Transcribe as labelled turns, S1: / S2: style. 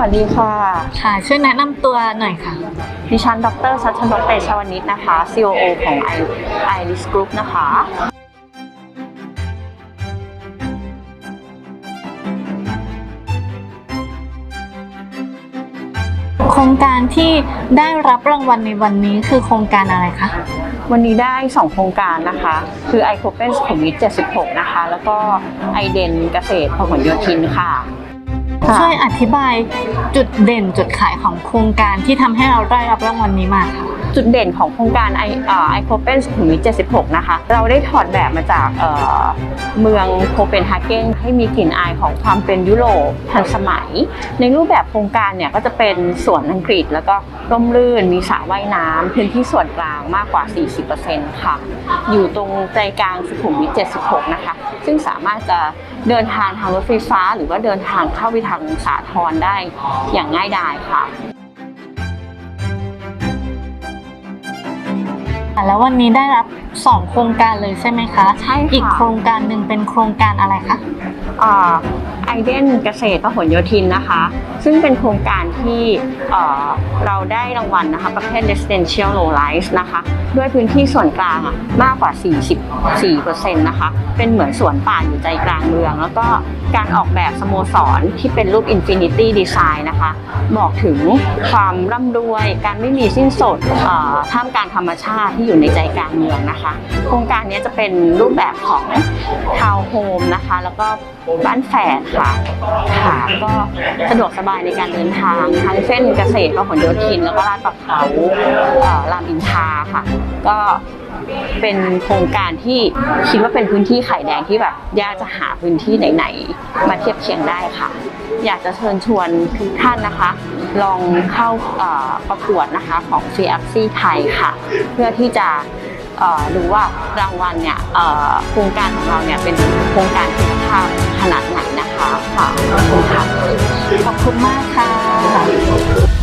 S1: สวัสดีค่ะ
S2: ค่ะ ช่วยแนะนำตัวหน่อยค่ะ
S1: ดิฉัน ดรชัชนกเตชวนิชนะคะ COO ของ I Iris Group นะคะ
S2: โครงการที่ได้รับรางวัลในวันนี้คือโครงการอะไรคะ
S1: วันนี้ได้ 2 โครงการนะคะ คือ i c o p e n สุขุมวิท76 นะคะ แล้วก็ i d e n เกษตรพหลโยธินค่ะ
S2: ช่วยอธิบายจุดเด่นจุดขายของโครงการที่ทำให้เราได้รับรางวัลนี้มาค่ะ
S1: จุดเด่นของโครงการไอไอโคเปนสุขุมวิท76 นะคะ เราได้ถอดแบบมาจากเอ่อเมืองโคเปนฮาเกนให้มีกลิ่นอายของความเป็นยุโรปทันสมัย ในรูปแบบโครงการเนี่ยก็จะเป็นสวนอังกฤษ แล้วก็ร่มรื่นมีสระว่ายน้ำพื้นที่ส่วนกลางมากกว่า 40%ค่ะ อยู่ตรงใจกลางสุขุมวิท76 นะคะ ซึ่งสามารถจะเดินทางทางรถไฟฟ้า หรือว่าเดินทางเข้าไปทางสาทรได้อย่างง่ายดายค่ะ
S2: แล้ววันนี้ได้รับ 2 โครงการเลยใช่ไหมคะ
S1: ใช่ค่ะ
S2: อีกโครงการหนึ่งเป็นโครงการอะไรคะ
S1: ไอเดนเกษตรพหลโยธินนะคะ ซึ่งเป็นโครงการที่เอ่อเราได้รางวัลนะคะประเภท residential low rise นะคะด้วยพื้นที่ส่วนกลางอะมากกว่า 44%นะคะเป็นเหมือนสวนป่าอยู่ใจกลางเมือง แล้วก็การออกแบบสโมสรที่เป็นรูป Infinity Design นะคะบอกถึงความร่ำรวยการไม่มีสิ้นสุดเอ่อท่ามกลางธรรมชาติที่อยู่ในใจกลางเมืองนะคะโครงการนี้จะเป็นรูปแบบของทาวน์โฮมนะคะ แล้วก็บ้านแฝดค่ะ ค่ะ ก็สะดวกสบายในการเดินทางทั้งเส้นเกษตรพหลโยธิน แล้วก็ลาดประเขาเอ่อรามอินทราค่ะ ก็เป็นโครงการที่คิดว่าเป็นพื้นที่ไข่แดงที่แบบยากจะหาพื้นที่ไหนๆ มาเทียบเคียงได้ค่ะ อยากจะเชิญชวนทุกท่านนะคะ ลองเข้าประกวดนะคะของ c f c ไทยค่ะ เพื่อที่จะ ดูว่ารางวัลเนี่ยโครงการของเราเนี่ยเป็นโครงการคุณภาพขนาดไหนนะคะค่ะขอบคุณค่ะ
S2: ขอบคุณมากค่ะ